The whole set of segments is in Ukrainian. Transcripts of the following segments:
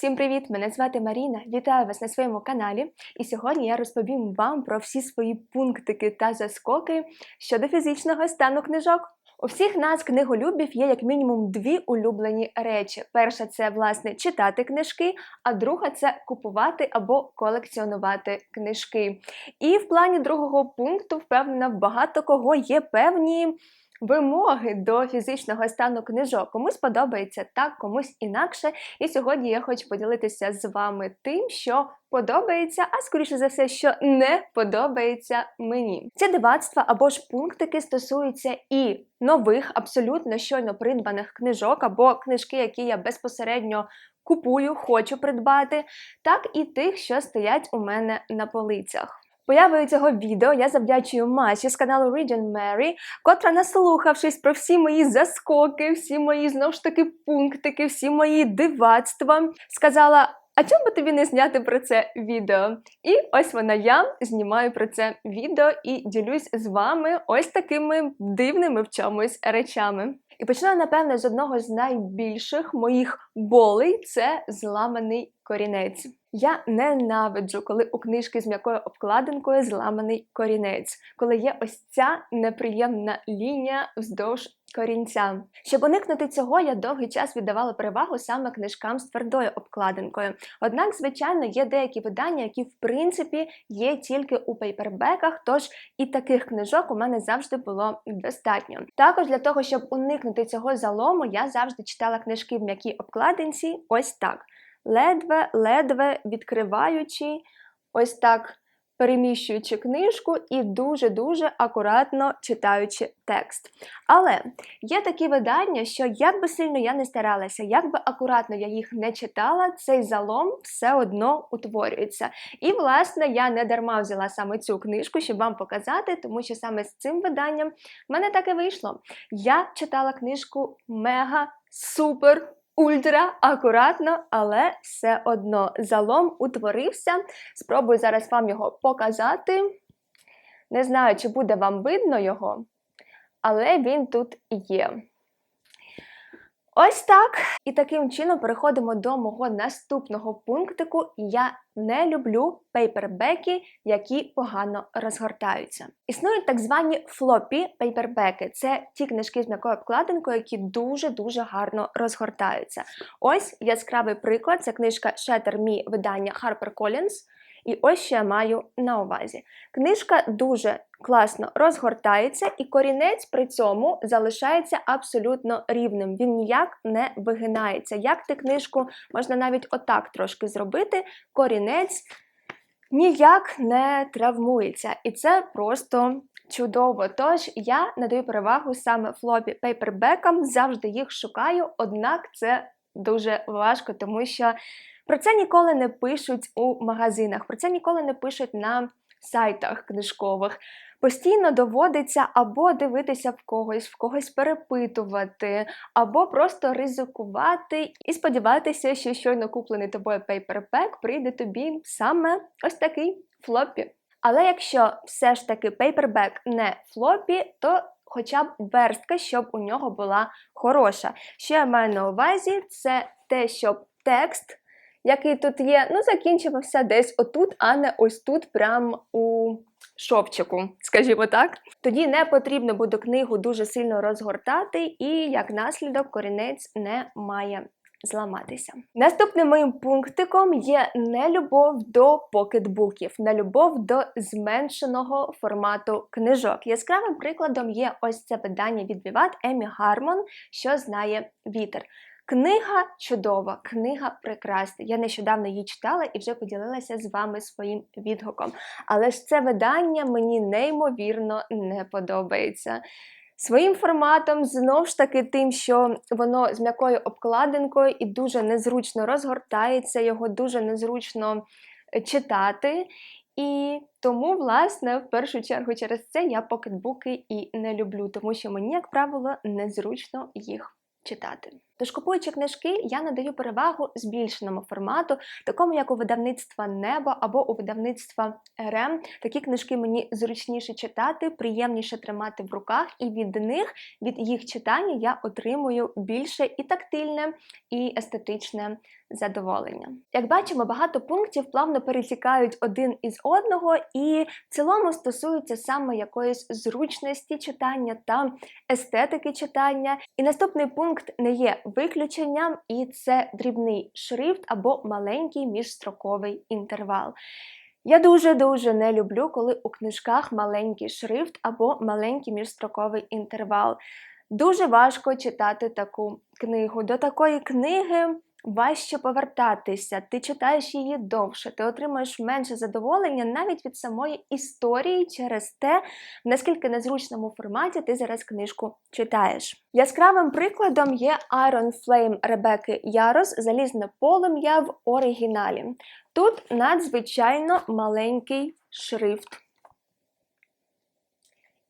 Всім привіт! Мене звати Маріна. Вітаю вас на своєму каналі. І сьогодні я розповім вам про всі свої пунктики та заскоки щодо фізичного стану книжок. У всіх нас, книголюбів, є як мінімум дві улюблені речі. Перша це власне читати книжки, а друга це купувати або колекціонувати книжки. І в плані другого пункту, впевнена, в багато кого є певні вимоги до фізичного стану книжок. Комусь подобається так, комусь інакше. І сьогодні я хочу поділитися з вами тим, що подобається, а скоріше за все, що не подобається мені. Ці дивацтва або ж пунктики стосуються і нових, абсолютно щойно придбаних книжок, або книжки, які я безпосередньо. Купую, хочу придбати, так і тих, що стоять у мене на полицях. Появою цього відео я завдячую Маші з каналу Region Mary, котра, наслухавшись про всі мої заскоки, всі мої знову ж таки пунктики, всі мої дивацтва, сказала. А чому би тобі не зняти про це відео? І ось вона я знімаю про це відео і ділюсь з вами ось такими дивними в чомусь речами. І почну, напевне, з одного з найбільших моїх болей це зламаний корінець. Я ненавиджу, коли у книжки з м'якою обкладинкою зламаний корінець, коли є ось ця неприємна лінія вздовж корінця. Щоб уникнути цього, я довгий час віддавала перевагу саме книжкам з твердою обкладинкою. Однак, звичайно, є деякі видання, які в принципі є тільки у пейпербеках, тож і таких книжок у мене завжди було достатньо. Також для того, щоб уникнути цього залому, я завжди читала книжки в м'якій обкладинці, ось так ледве-ледве відкриваючи, ось так переміщуючи книжку і дуже-дуже акуратно читаючи текст. Але є такі видання, що як би сильно я не старалася, як би акуратно я їх не читала, цей залом все одно утворюється. І, власне, я не дарма взяла саме цю книжку, щоб вам показати, тому що саме з цим виданням в мене так і вийшло. Я читала книжку мега супер ультра акуратно, але все одно залом утворився. Спробую зараз вам його показати. Не знаю, чи буде вам видно його, але він тут є. Ось так. І таким чином переходимо до мого наступного пунктику. Я не люблю пейпербеки, які погано розгортаються. Існують так звані флопі пейпербеки. Це ті книжки з м'якою обкладинкою, які дуже-дуже гарно розгортаються. Ось яскравий приклад: це книжка Shatter Me видання HarperCollins. І ось що я маю на увазі. Книжка дуже класно розгортається, і корінець при цьому залишається абсолютно рівним. Він ніяк не вигинається. Як ти книжку можна навіть отак трошки зробити, корінець ніяк не травмується. І це просто чудово. Тож я надаю перевагу саме флопі пейпербекам, завжди їх шукаю, однак це дуже важко, тому що. Про це ніколи не пишуть у магазинах, про це ніколи не пишуть на сайтах книжкових. Постійно доводиться або дивитися в когось, в когось перепитувати, або просто ризикувати і сподіватися, що щойно куплений тобою пейпербек прийде тобі саме ось такий флопі. Але якщо все ж таки пейпербек не флопі, то хоча б верстка, щоб у нього була хороша. Що я маю на увазі, це те, щоб текст який тут є, ну, закінчувався десь отут, а не ось тут, прямо у шовчику, скажімо так. Тоді не потрібно буде книгу дуже сильно розгортати, і як наслідок корінець не має. Зламатися. Наступним моїм пунктиком є нелюбов до покетбуків, нелюбов до зменшеного формату книжок. Яскравим прикладом є ось це видання від Віват Емі Гармон, що знає вітер. Книга чудова, книга прекрасна. Я нещодавно її читала і вже поділилася з вами своїм відгуком. Але ж це видання мені неймовірно не подобається. Своїм форматом, знову ж таки, тим, що воно з м'якою обкладинкою і дуже незручно розгортається, його дуже незручно е, читати. І тому, власне, в першу чергу через це я покетбуки і не люблю, тому що мені, як правило, незручно їх читати. Тож, купуючи книжки, я надаю перевагу збільшеному формату, такому як у видавництва Небо або у видавництва РМ. Такі книжки мені зручніше читати, приємніше тримати в руках, і від них, від їх читання, я отримую більше і тактильне, і естетичне задоволення. Як бачимо, багато пунктів плавно перетікають один із одного, і в цілому стосуються саме якоїсь зручності читання та естетики читання. І наступний пункт не є виключенням, і це дрібний шрифт або маленький міжстроковий інтервал. Я дуже-дуже не люблю, коли у книжках маленький шрифт або маленький міжстроковий інтервал. Дуже важко читати таку книгу. До такої книги важче повертатися, ти читаєш її довше, ти отримуєш менше задоволення навіть від самої історії через те, в наскільки незручному форматі ти зараз книжку читаєш. Яскравим прикладом є Iron Flame Ребекки Ярос Залізне полум'я в оригіналі. Тут надзвичайно маленький шрифт.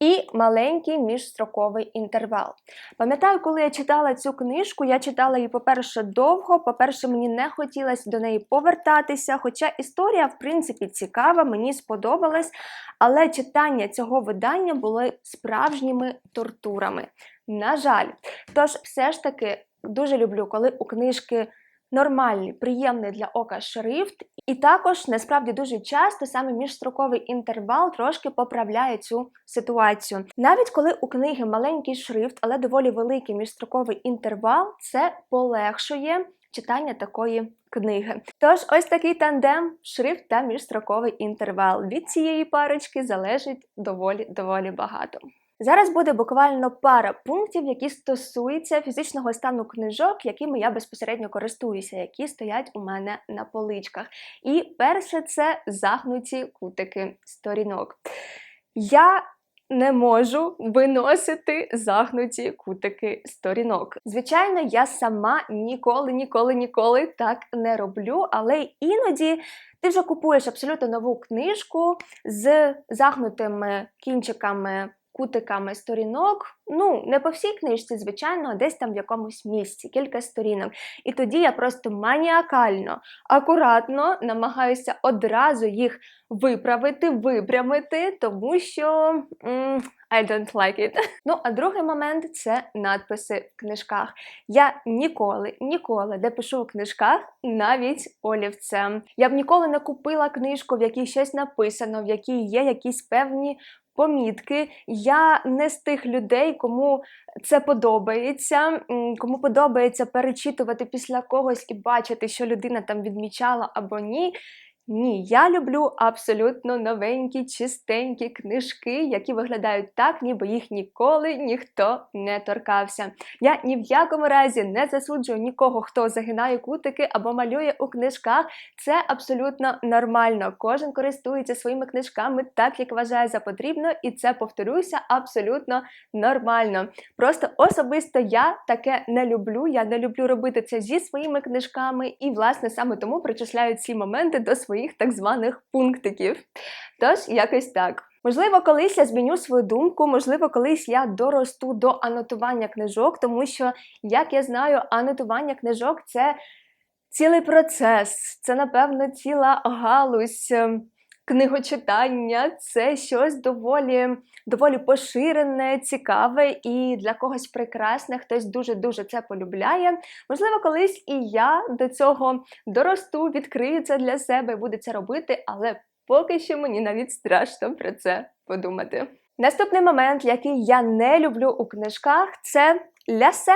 І маленький міжстроковий інтервал. Пам'ятаю, коли я читала цю книжку, я читала її, по-перше, довго. По-перше, мені не хотілося до неї повертатися. Хоча історія, в принципі, цікава, мені сподобалась, але читання цього видання було справжніми тортурами. На жаль, тож, все ж таки, дуже люблю, коли у книжки нормальний, приємний для ока шрифт, і також насправді дуже часто саме міжстроковий інтервал трошки поправляє цю ситуацію. Навіть коли у книги маленький шрифт, але доволі великий міжстроковий інтервал, це полегшує читання такої книги. Тож, ось такий тандем, шрифт та міжстроковий інтервал. Від цієї парочки залежить доволі доволі багато. Зараз буде буквально пара пунктів, які стосуються фізичного стану книжок, якими я безпосередньо користуюся, які стоять у мене на поличках. І перше це загнуті кутики сторінок. Я не можу виносити загнуті кутики сторінок. Звичайно, я сама ніколи, ніколи, ніколи так не роблю, але іноді ти вже купуєш абсолютно нову книжку з загнутими кінчиками кутиками сторінок. Ну, не по всій книжці, звичайно, а десь там в якомусь місці, кілька сторінок. І тоді я просто маніакально, акуратно намагаюся одразу їх виправити, випрямити, тому що м, I don't like it. Ну, а другий момент це надписи в книжках. Я ніколи, ніколи не пишу у книжках навіть олівцем. Я б ніколи не купила книжку, в якій щось написано, в якій є якісь певні помітки. Я не з тих людей, кому це подобається, кому подобається перечитувати після когось і бачити, що людина там відмічала або ні. Ні, я люблю абсолютно новенькі, чистенькі книжки, які виглядають так, ніби їх ніколи ніхто не торкався. Я ні в якому разі не засуджую нікого, хто загинає кутики або малює у книжках. Це абсолютно нормально. Кожен користується своїми книжками так, як вважає за потрібно, і це повторюся абсолютно нормально. Просто особисто я таке не люблю. Я не люблю робити це зі своїми книжками, і, власне, саме тому причисляю ці моменти до своїх своїх так званих пунктиків. Тож, якось так. Можливо, колись я зміню свою думку, можливо, колись я доросту до анотування книжок, тому що, як я знаю, анотування книжок це цілий процес, це, напевно, ціла галузь. Книгочитання це щось доволі доволі поширене, цікаве і для когось прекрасне, хтось дуже-дуже це полюбляє. Можливо, колись і я до цього доросту, відкрию це для себе і буду це робити, але поки що мені навіть страшно про це подумати. Наступний момент, який я не люблю у книжках, це лясе.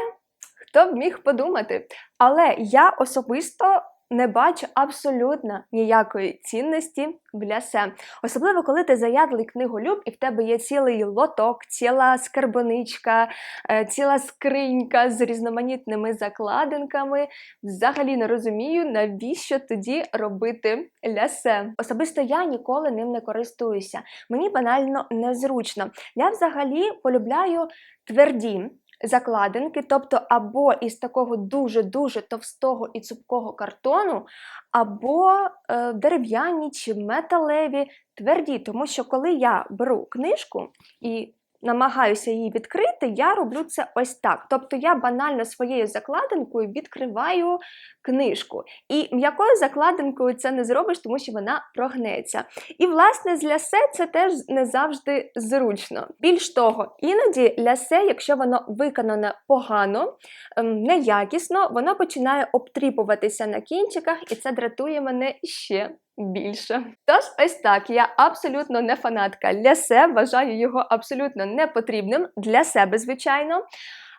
Хто б міг подумати? Але я особисто не бачу абсолютно ніякої цінності в лясе. Особливо, коли ти заядлий книголюб, і в тебе є цілий лоток, ціла скарбоничка, е, ціла скринька з різноманітними закладинками. Взагалі не розумію, навіщо тоді робити лясе. Особисто я ніколи ним не користуюся. Мені банально незручно. Я взагалі полюбляю тверді закладинки, тобто або із такого дуже-дуже товстого і цупкого картону, або е, дерев'яні чи металеві тверді. Тому що коли я беру книжку і намагаюся її відкрити, я роблю це ось так. Тобто я банально своєю закладинкою відкриваю книжку. І м'якою закладинкою це не зробиш, тому що вона прогнеться. І, власне, з лясе це теж не завжди зручно. Більш того, іноді лясе, якщо воно виконане погано, ем, неякісно, воно починає обтріпуватися на кінчиках, і це дратує мене ще більше. Тож, ось так, я абсолютно не фанатка лясе, вважаю його абсолютно непотрібним для себе, звичайно.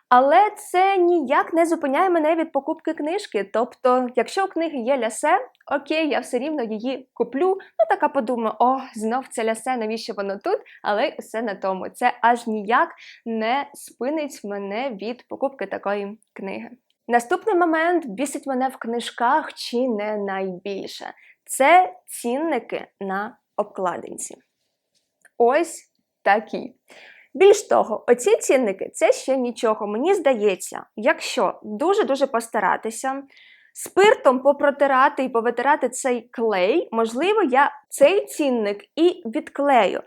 Але це ніяк не зупиняє мене від покупки книжки. Тобто, якщо у книги є лясе, окей, я все рівно її куплю. Ну така подумаю, о, знов це лясе, навіщо воно тут? Але все на тому. Це аж ніяк не спинить мене від покупки такої книги. Наступний момент бісить мене в книжках чи не найбільше. Це цінники на обкладинці. Ось такі. Більш того, оці цінники це ще нічого. Мені здається, якщо дуже-дуже постаратися, спиртом попротирати і повитирати цей клей, можливо, я цей цінник і відклею.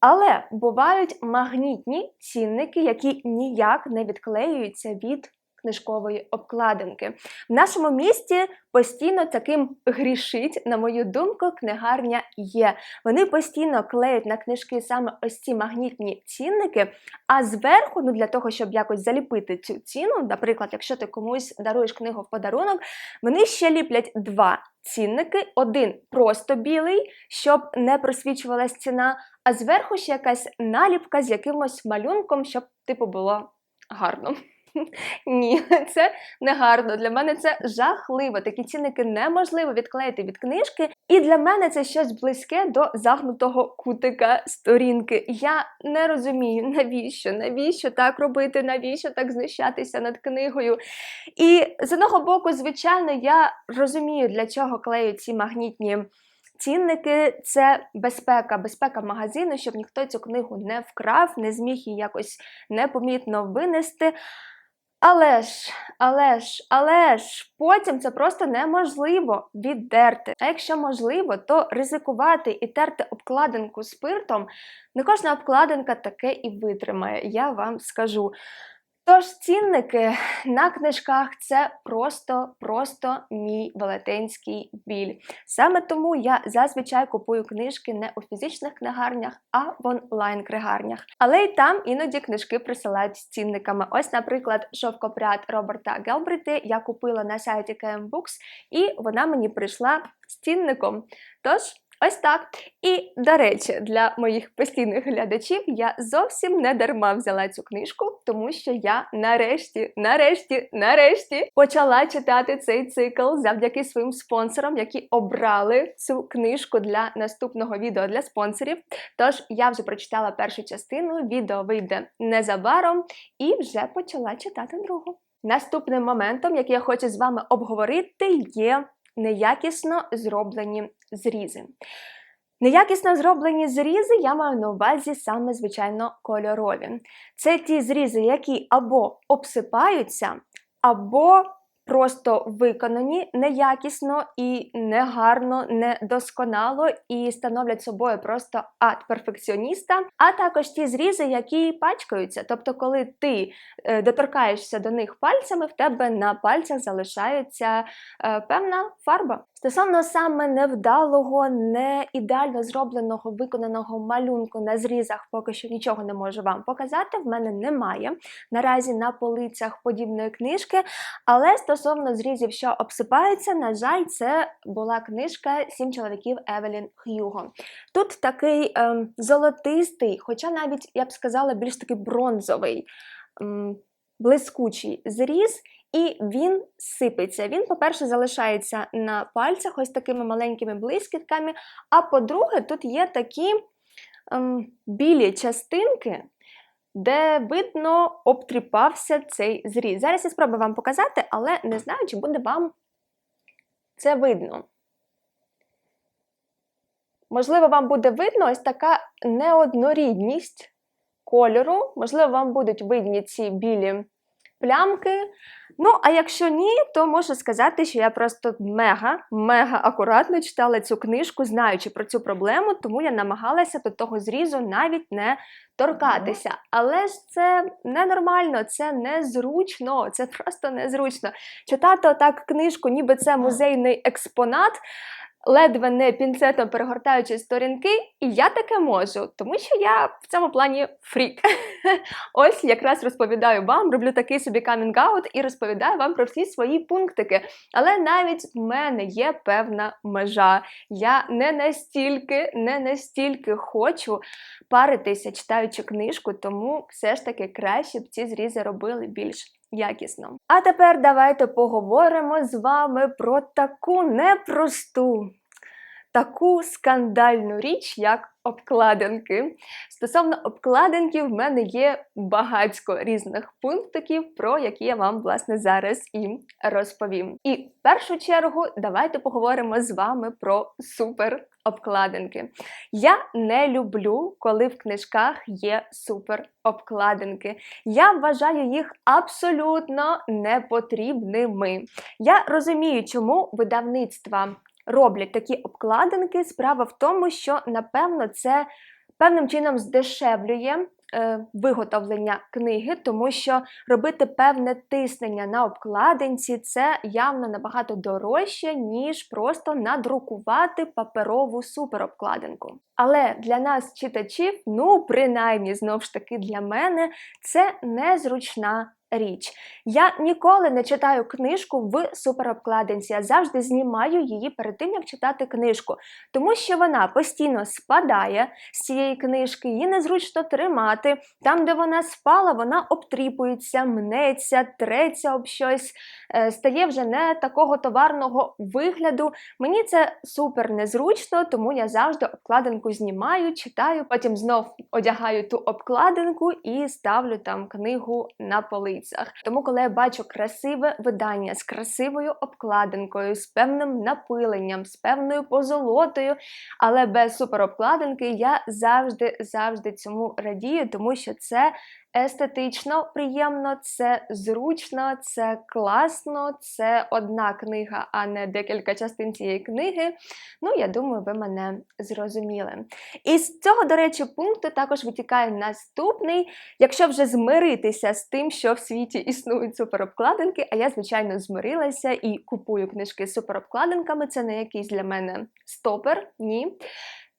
Але бувають магнітні цінники, які ніяк не відклеюються від книжкової обкладинки. В нашому місті постійно таким грішить, на мою думку, книгарня є. Вони постійно клеють на книжки саме ось ці магнітні цінники, а зверху, ну для того, щоб якось заліпити цю ціну, наприклад, якщо ти комусь даруєш книгу в подарунок, вони ще ліплять два. Цінники, один просто білий, щоб не просвічувалась ціна, а зверху ще якась наліпка з якимось малюнком, щоб типу було гарно. Ні, це не гарно. Для мене це жахливо. Такі цінники неможливо відклеїти від книжки. І для мене це щось близьке до загнутого кутика сторінки. Я не розумію, навіщо, навіщо так робити, навіщо так знущатися над книгою. І з одного боку, звичайно, я розумію, для чого клеють ці магнітні. Цінники це безпека, безпека магазину, щоб ніхто цю книгу не вкрав, не зміг її якось непомітно винести. Але ж, але ж, але ж, потім це просто неможливо віддерти. А якщо можливо, то ризикувати і терти обкладинку спиртом, не кожна обкладинка таке і витримає, я вам скажу. Тож цінники на книжках це просто-просто мій велетенський біль. Саме тому я зазвичай купую книжки не у фізичних книгарнях, а в онлайн-книгарнях. Але й там іноді книжки присилають з цінниками. Ось, наприклад, шовкопряд Роберта Гелбріти я купила на сайті KM Books, і вона мені прийшла з цінником. Тож. Ось так. І, до речі, для моїх постійних глядачів я зовсім не дарма взяла цю книжку, тому що я нарешті, нарешті, нарешті почала читати цей цикл завдяки своїм спонсорам, які обрали цю книжку для наступного відео для спонсорів. Тож я вже прочитала першу частину, відео вийде незабаром і вже почала читати другу. Наступним моментом, який я хочу з вами обговорити, є неякісно зроблені зрізи. Неякісно зроблені зрізи я маю на увазі саме, звичайно, кольорові. Це ті зрізи, які або обсипаються, або просто виконані неякісно і негарно, недосконало і становлять собою просто ад перфекціоніста, а також ті зрізи, які пачкаються. Тобто, коли ти е, доторкаєшся до них пальцями, в тебе на пальцях залишається е, певна фарба. Стосовно саме невдалого, не ідеально зробленого виконаного малюнку на зрізах, поки що нічого не можу вам показати. В мене немає наразі на полицях подібної книжки. Але стосовно зрізів, що обсипаються, на жаль, це була книжка Сім чоловіків Евелін Х'юго. Тут такий ем, золотистий, хоча навіть я б сказала, більш такий бронзовий. Ем, Блискучий зріз, і він сипеться. Він, по-перше, залишається на пальцях ось такими маленькими блискітками. А по-друге, тут є такі ем, білі частинки, де видно обтріпався цей зріз. Зараз я спробую вам показати, але не знаю, чи буде вам це видно. Можливо, вам буде видно ось така неоднорідність кольору. Можливо, вам будуть видні ці білі плямки. Ну, а якщо ні, то можу сказати, що я просто мега, мега акуратно читала цю книжку, знаючи про цю проблему, тому я намагалася до того зрізу навіть не торкатися. Але ж це ненормально, це незручно, це просто незручно. Читати отак книжку, ніби це музейний експонат. Ледве не пінцетом перегортаючи сторінки, і я таке можу, тому що я в цьому плані фрік. Ось якраз розповідаю вам, роблю такий собі камінг-аут і розповідаю вам про всі свої пунктики. Але навіть в мене є певна межа. Я не настільки, не настільки хочу паритися, читаючи книжку, тому все ж таки краще б ці зрізи робили більш якісно. А тепер давайте поговоримо з вами про таку непросту, таку скандальну річ, як обкладинки. Стосовно обкладинки, в мене є багатько різних пунктиків, про які я вам власне зараз і розповім. І в першу чергу давайте поговоримо з вами про супер обкладинки. Я не люблю, коли в книжках є супер обкладинки. Я вважаю їх абсолютно непотрібними. Я розумію, чому видавництва роблять такі обкладинки. Справа в тому, що напевно це певним чином здешевлює. е, Виготовлення книги, тому що робити певне тиснення на обкладинці це явно набагато дорожче, ніж просто надрукувати паперову суперобкладинку. Але для нас, читачів, ну принаймні знов ж таки для мене, це незручна річ. Я ніколи не читаю книжку в суперобкладинці, я завжди знімаю її перед тим, як читати книжку, тому що вона постійно спадає з цієї книжки, її незручно тримати. Там, де вона спала, вона обтріпується, мнеться, треться об щось, стає вже не такого товарного вигляду. Мені це супер незручно, тому я завжди обкладинку знімаю, читаю, потім знов одягаю ту обкладинку і ставлю там книгу на полицях. Тому, коли я бачу красиве видання з красивою обкладинкою, з певним напиленням, з певною позолотою, але без суперобкладинки, я завжди завжди цьому радію, тому що це естетично приємно, це зручно, це класно, це одна книга, а не декілька частин цієї книги. Ну, я думаю, ви мене зрозуміли. І з цього, до речі, пункту також витікає наступний. Якщо вже змиритися з тим, що в світі існують суперобкладинки, а я, звичайно, змирилася і купую книжки з суперобкладинками, це не якийсь для мене стопер, ні.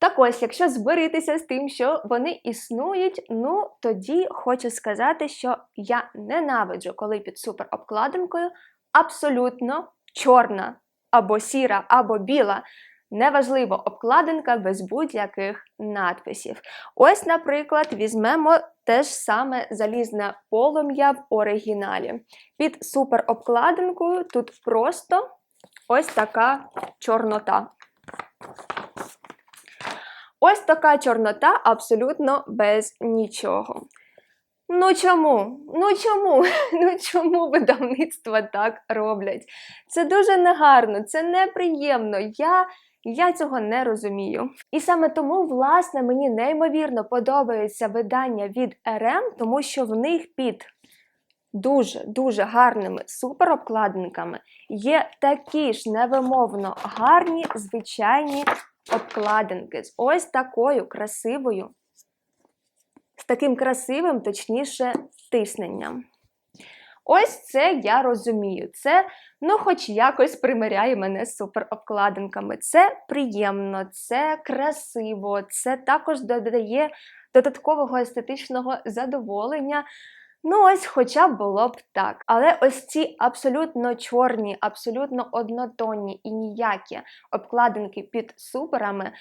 Так ось, якщо зберитися з тим, що вони існують, ну тоді хочу сказати, що я ненавиджу, коли під суперобкладинкою абсолютно чорна або сіра, або біла. Неважливо, обкладинка без будь-яких надписів. Ось, наприклад, візьмемо те ж саме залізне полум'я в оригіналі. Під суперобкладинкою тут просто ось така чорнота. Ось така чорнота абсолютно без нічого. Ну чому? Ну чому? Ну чому видавництва так роблять? Це дуже негарно, це неприємно. Я, я цього не розумію. І саме тому, власне, мені неймовірно подобається видання від РМ, тому що в них під дуже-дуже гарними суперобкладинками є такі ж невимовно гарні звичайні обкладинки з ось такою красивою, з таким красивим, точніше, тисненням. Ось це я розумію. Це, ну, хоч якось примиряє мене з суперобкладинками. Це приємно, це красиво, це також додає додаткового естетичного задоволення. Ну, ось хоча було б так. Але ось ці абсолютно чорні, абсолютно однотонні і ніякі обкладинки під суперами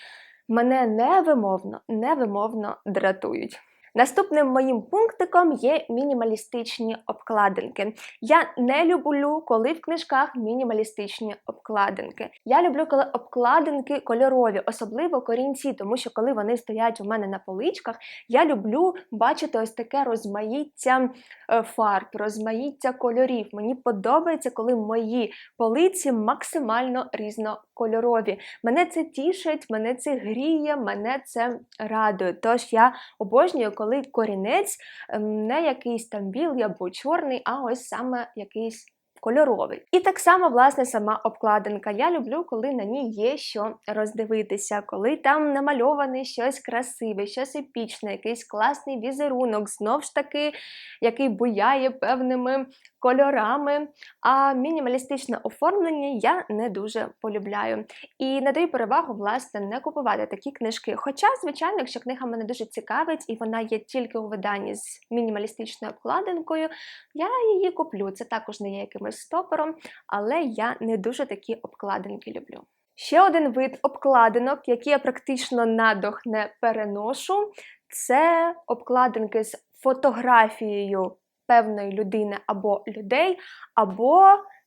мене невимовно, невимовно дратують. Наступним моїм пунктиком є мінімалістичні обкладинки. Я не люблю, коли в книжках мінімалістичні обкладинки. Я люблю, коли обкладинки кольорові, особливо корінці, тому що коли вони стоять у мене на поличках, я люблю бачити ось таке розмаїття е, фарб, розмаїття кольорів. Мені подобається, коли мої полиці максимально різнокольорові. Мене це тішить, мене це гріє, мене це радує. Тож я обожнюю, коли корінець ем, не якийсь там білий або чорний, а ось саме якийсь. Кольоровий. І так само, власне, сама обкладинка. Я люблю, коли на ній є що роздивитися, коли там намальоване щось красиве, щось епічне, якийсь класний візерунок, знов ж таки, який буяє певними кольорами. А мінімалістичне оформлення я не дуже полюбляю. І надаю перевагу, власне, не купувати такі книжки. Хоча, звичайно, якщо книга мене дуже цікавить і вона є тільки у виданні з мінімалістичною обкладинкою, я її куплю. Це також не є якимось стопером, але я не дуже такі обкладинки люблю. Ще один вид обкладинок, які я практично надох не переношу, це обкладинки з фотографією певної людини або людей, або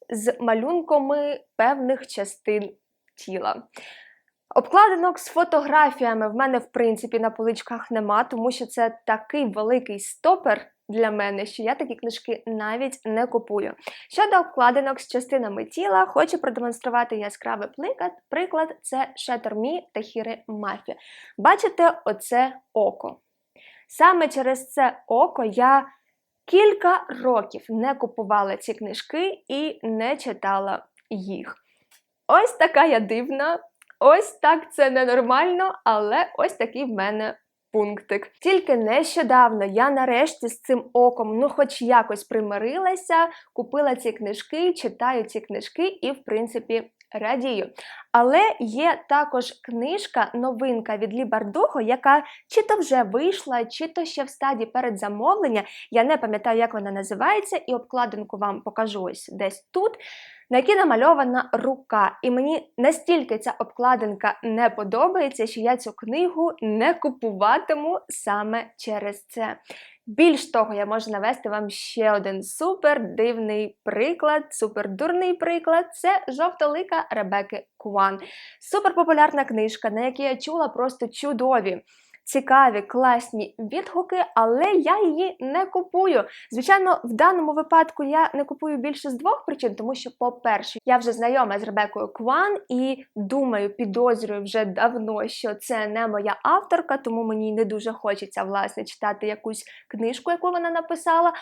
з малюнками певних частин тіла. Обкладинок з фотографіями в мене, в принципі, на поличках нема, тому що це такий великий стопер для мене, що я такі книжки навіть не купую. Щодо обкладинок з частинами тіла, хочу продемонструвати яскравий приклад. Приклад це Shatter та Хіри Мафі. Бачите, оце око. Саме через це око я кілька років не купувала ці книжки і не читала їх. Ось така я дивна. Ось так це ненормально, але ось такий в мене пунктик. Тільки нещодавно я нарешті з цим оком, ну, хоч якось примирилася, купила ці книжки, читаю ці книжки і, в принципі, радію. Але є також книжка, новинка від Лі Бардухо, яка чи то вже вийшла, чи то ще в стадії передзамовлення. Я не пам'ятаю, як вона називається, і обкладинку вам покажу ось десь тут на якій намальована рука. І мені настільки ця обкладинка не подобається, що я цю книгу не купуватиму саме через це. Більш того, я можу навести вам ще один супер дивний приклад, супер дурний приклад це жовтолика Ребеки Куан. Супер популярна книжка, на якій я чула просто чудові цікаві, класні відгуки, але я її не купую. Звичайно, в даному випадку я не купую більше з двох причин, тому що, по-перше, я вже знайома з Ребекою Кван і думаю, підозрюю вже давно, що це не моя авторка, тому мені не дуже хочеться власне читати якусь книжку, яку вона написала.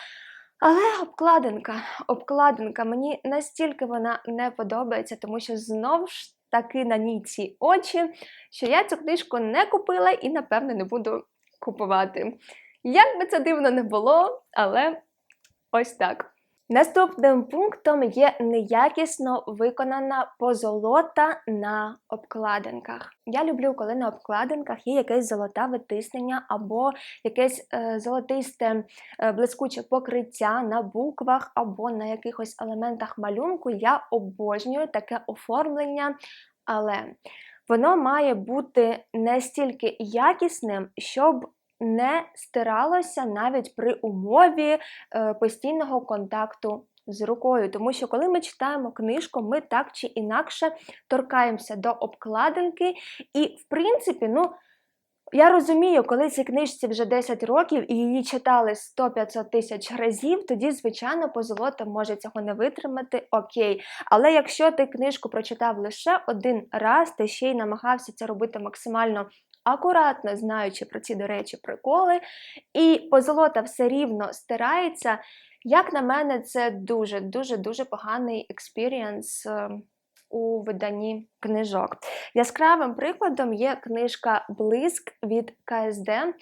Але обкладинка, обкладинка, мені настільки вона не подобається, тому що знову ж таки на ній ці очі, що я цю книжку не купила і, напевно, не буду купувати. Як би це дивно не було, але ось так. Наступним пунктом є неякісно виконана позолота на обкладинках. Я люблю, коли на обкладинках є якесь золоте витиснення або якесь е, золотисте е, блискуче покриття на буквах або на якихось елементах малюнку. Я обожнюю таке оформлення, але воно має бути настільки якісним, щоб не стиралося навіть при умові е, постійного контакту з рукою. Тому що, коли ми читаємо книжку, ми так чи інакше торкаємося до обкладинки, і, в принципі, ну. Я розумію, коли цій книжці вже 10 років і її читали 100-500 тисяч разів, тоді, звичайно, позолота може цього не витримати, окей. Але якщо ти книжку прочитав лише один раз, ти ще й намагався це робити максимально акуратно знаючи про ці, до речі, приколи, і позолота все рівно стирається. Як на мене, це дуже-дуже дуже поганий експірієнс у виданні книжок. Яскравим прикладом є книжка Блиск від КСД, е,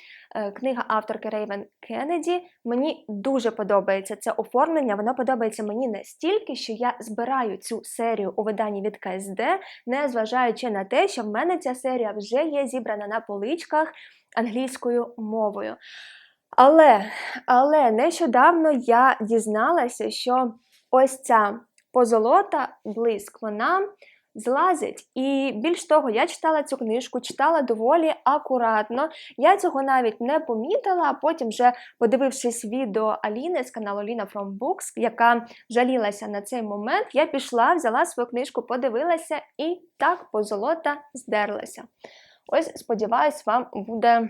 книга авторки Рейвен Кеннеді. Мені дуже подобається це оформлення. Воно подобається мені настільки, що я збираю цю серію у виданні від КСД, не зважаючи на те, що в мене ця серія вже є зібрана на поличках англійською мовою. Але, але нещодавно я дізналася, що ось ця позолота, блиск, вона злазить. І більш того, я читала цю книжку, читала доволі акуратно. Я цього навіть не помітила, а потім, вже подивившись відео Аліни з каналу Ліна From Books, яка жалілася на цей момент, я пішла, взяла свою книжку, подивилася і так позолота здерлася. Ось, сподіваюсь, вам буде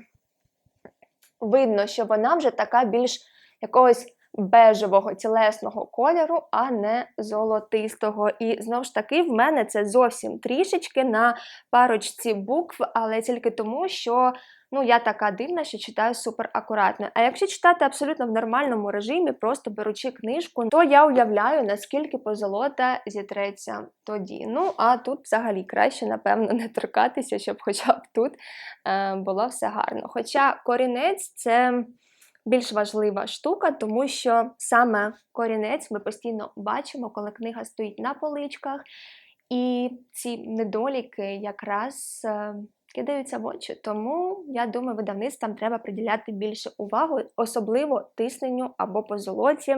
видно, що вона вже така більш якогось бежевого тілесного кольору, а не золотистого. І знову ж таки, в мене це зовсім трішечки на парочці букв, але тільки тому, що Ну, я така дивна, що читаю супер акуратно. А якщо читати абсолютно в нормальному режимі, просто беручи книжку, то я уявляю, наскільки позолота зітреться тоді. Ну, а тут взагалі краще, напевно, не торкатися, щоб хоча б тут е, було все гарно. Хоча корінець це більш важлива штука, тому що саме корінець ми постійно бачимо, коли книга стоїть на поличках, і ці недоліки якраз е, кидаються в очі. Тому я думаю, видавництвам треба приділяти більше уваги, особливо тисненню або позолоті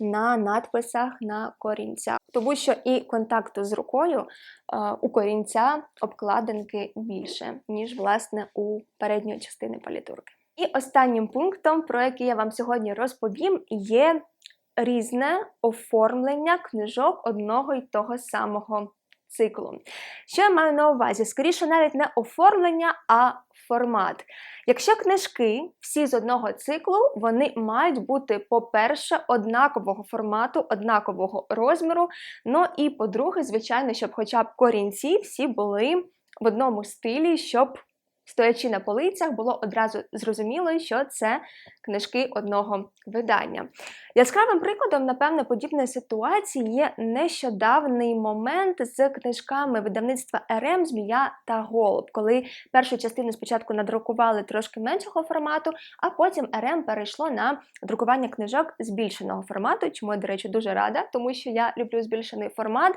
на надписах на корінцях. Тому що і контакту з рукою е, у корінця обкладинки більше, ніж власне у передньої частини палітурки. І останнім пунктом, про який я вам сьогодні розповім, є різне оформлення книжок одного й того самого циклу. Що я маю на увазі? Скоріше, навіть не оформлення, а формат. Якщо книжки всі з одного циклу, вони мають бути, по-перше, однакового формату, однакового розміру. Ну і по-друге, звичайно, щоб хоча б корінці всі були в одному стилі, щоб стоячи на полицях, було одразу зрозуміло, що це книжки одного видання. Яскравим прикладом, напевно, подібної ситуації є нещодавний момент з книжками видавництва РМ Змія та Голуб, коли першу частину спочатку надрукували трошки меншого формату, а потім РМ перейшло на друкування книжок збільшеного формату, чому я, до речі, дуже рада, тому що я люблю збільшений формат.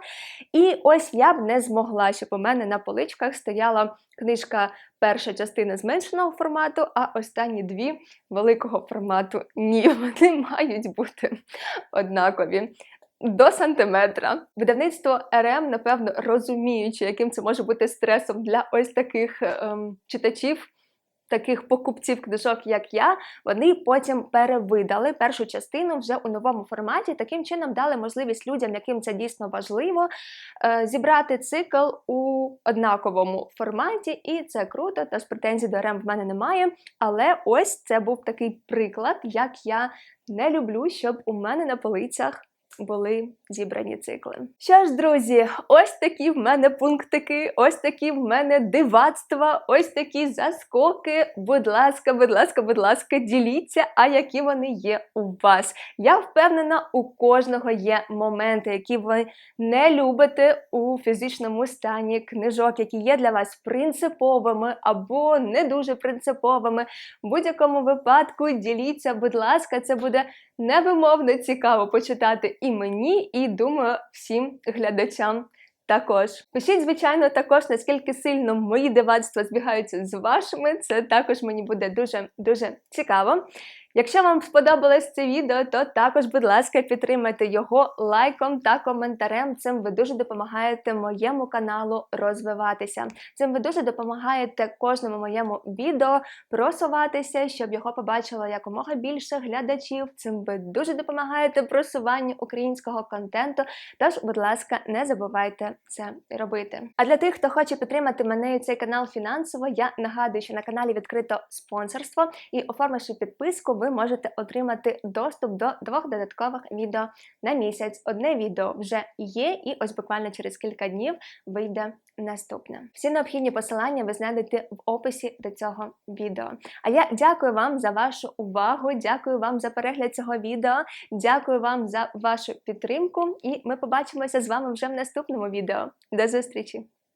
І ось я б не змогла, щоб у мене на поличках стояла книжка перша частина зменшеного формату, а останні дві великого формату. Ні, вони мають бути однакові. До сантиметра. Видавництво РМ, напевно, розуміючи, яким це може бути стресом для ось таких ем, читачів, таких покупців книжок, як я, вони потім перевидали першу частину вже у новому форматі. Таким чином дали можливість людям, яким це дійсно важливо, е, зібрати цикл у однаковому форматі, і це круто. Тож претензій до РМ в мене немає. Але ось це був такий приклад, як я не люблю, щоб у мене на полицях були зібрані цикли. Що ж, друзі, ось такі в мене пунктики, ось такі в мене дивацтва, ось такі заскоки. Будь ласка, будь ласка, будь ласка, діліться, а які вони є у вас. Я впевнена, у кожного є моменти, які ви не любите у фізичному стані книжок, які є для вас принциповими або не дуже принциповими. В будь-якому випадку діліться, будь ласка, це буде невимовно цікаво почитати і мені, і думаю, всім глядачам. Також пишіть, звичайно, також наскільки сильно мої дивацтва збігаються з вашими. Це також мені буде дуже дуже цікаво. Якщо вам сподобалось це відео, то також, будь ласка, підтримайте його лайком та коментарем. Цим ви дуже допомагаєте моєму каналу розвиватися. Цим ви дуже допомагаєте кожному моєму відео просуватися, щоб його побачило якомога більше глядачів. Цим ви дуже допомагаєте просуванню українського контенту. Тож, будь ласка, не забувайте це робити. А для тих, хто хоче підтримати мене і цей канал фінансово, я нагадую, що на каналі відкрито спонсорство і оформивши підписку, ви можете отримати доступ до двох додаткових відео на місяць. Одне відео вже є, і ось буквально через кілька днів вийде наступне. Всі необхідні посилання ви знайдете в описі до цього відео. А я дякую вам за вашу увагу, дякую вам за перегляд цього відео, дякую вам за вашу підтримку, і ми побачимося з вами вже в наступному відео. До зустрічі!